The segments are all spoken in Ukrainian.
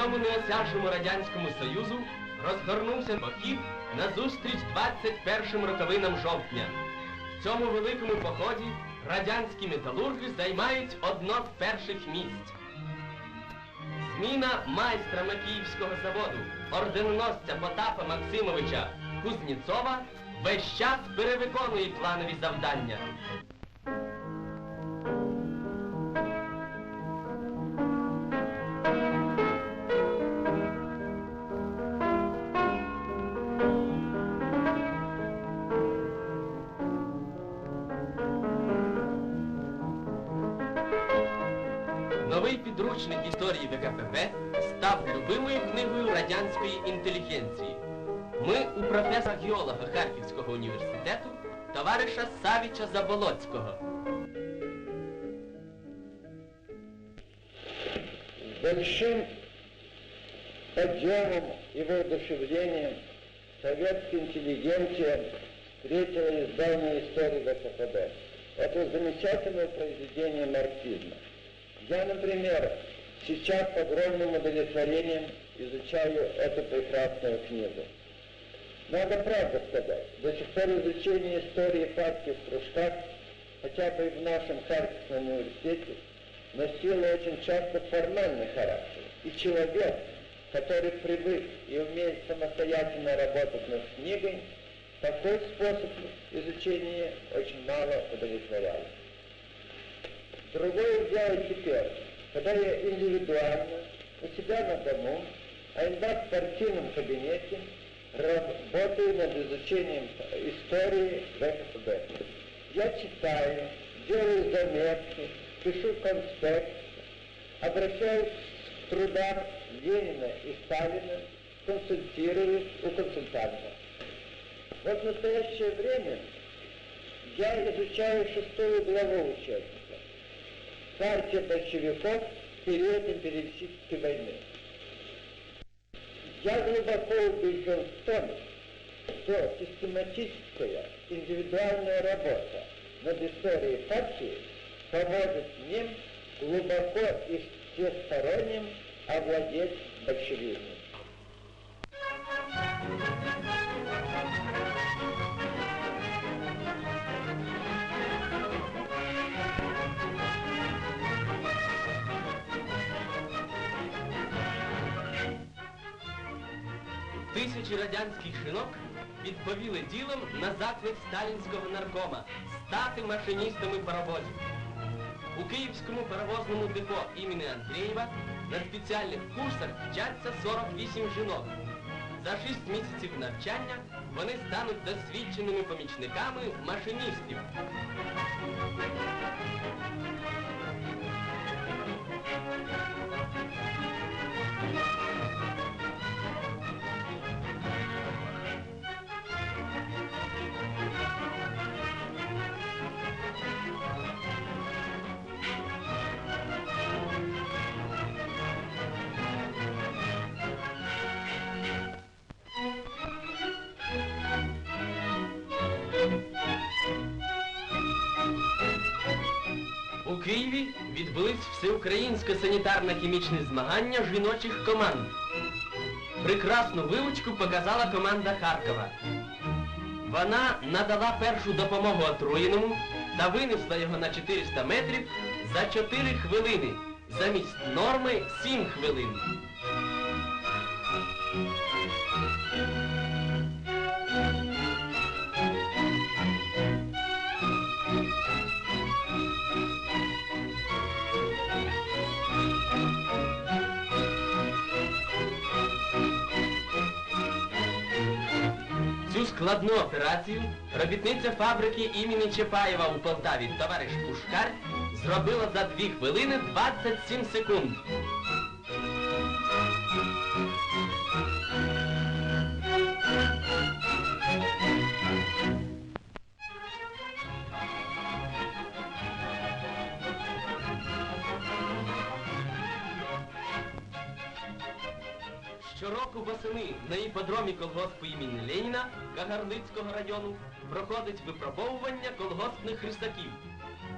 по всьому неосяжному Радянському Союзу розгорнувся похід на зустріч 21 роковинам жовтня. В цьому великому поході радянські металурги займають одно з перших місць. Зміна майстра Макіївського заводу, орденоносця Потапа Максимовича Кузніцова весь час перевиконує планові завдання. Підручник історії ВКПБ став любимою книгою радянської інтелігенції. Ми у професора геолога Харківського університету товариша Савіча Заболоцького. Большим подъемом и воодушевлением советская интеллигенция встретила издание истории ВКПБ. Это замечательное произведение марксизма. Я, например, сейчас с огромным удовлетворением изучаю эту прекрасную книгу. Надо правду сказать, до сих пор изучение истории партии в кружках, хотя бы и в нашем Харьковском университете, носило очень часто формальный характер. И человек, который привык и умеет самостоятельно работать над книгой, такой способ изучения очень мало удовлетворял. Другое дело теперь, когда я индивидуально, у себя на дому, а иногда в спортивном кабинете работаю над изучением истории ВКПБ. Я читаю, делаю заметки, пишу конспект, обращаюсь к трудам Ленина и Сталина, консультирую у консультанта. Вот в настоящее время я изучаю шестую главу учебника. Партия большевиков в период империалистической войны. Я глубоко убежден в том, что систематическая индивидуальная работа над историей партии поможет мне глубоко и всесторонним овладеть большевизмом. Тисячі радянських жінок відповіли ділом на заклик сталінського наркома стати машиністами паровозів. У Київському паровозному депо імені Андрієва на спеціальних курсах вчаться 48 жінок. За 6 місяців навчання вони стануть досвідченими помічниками машиністів. Києві відбулись всеукраїнське санітарно-хімічне змагання жіночих команд. Прекрасну вилучку показала команда Харкова. Вона надала першу допомогу отруєному та винесла його на 400 метрів за 4 хвилини. Замість норми 7 хвилин. Складну операцію робітниця фабрики імені Чапаєва у Полтаві товариш Пушкар зробила за 2 хвилини 27 секунд. Щороку восени на іпподромі колгоспу імені Леніна Кагарлицького району проходить випробовування колгоспних рисаків.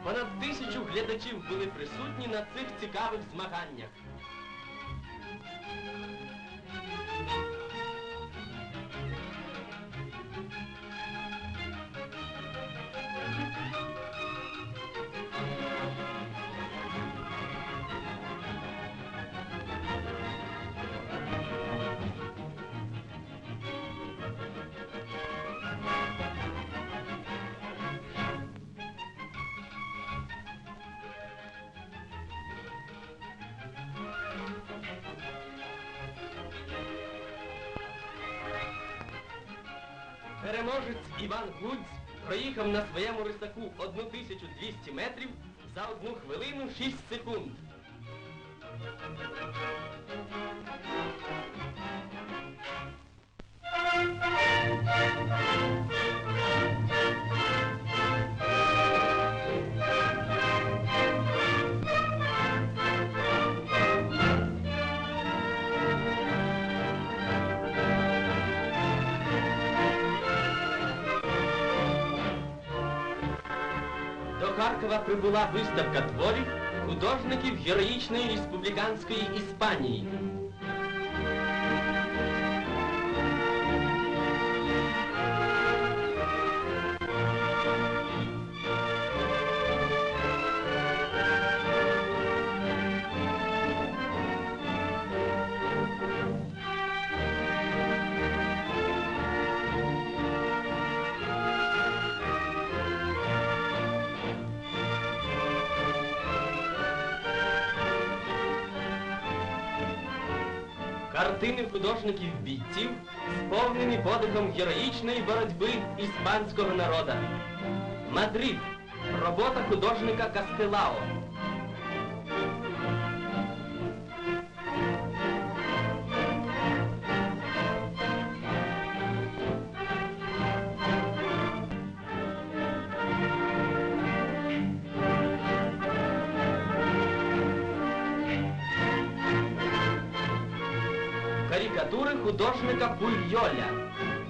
Понад тисячу глядачів були присутні на цих цікавих змаганнях. Переможець Іван Гудзь проїхав на своєму рисаку 1200 метрів за 1 хвилину 6 секунд. До Харкова прибула виставка творів художників героїчної республіканської Іспанії. Картини художників бійців сповнені подихом героїчної боротьби іспанського народа. Мадрид. Робота художника Кастелао. Карикатури художника Пульйоля.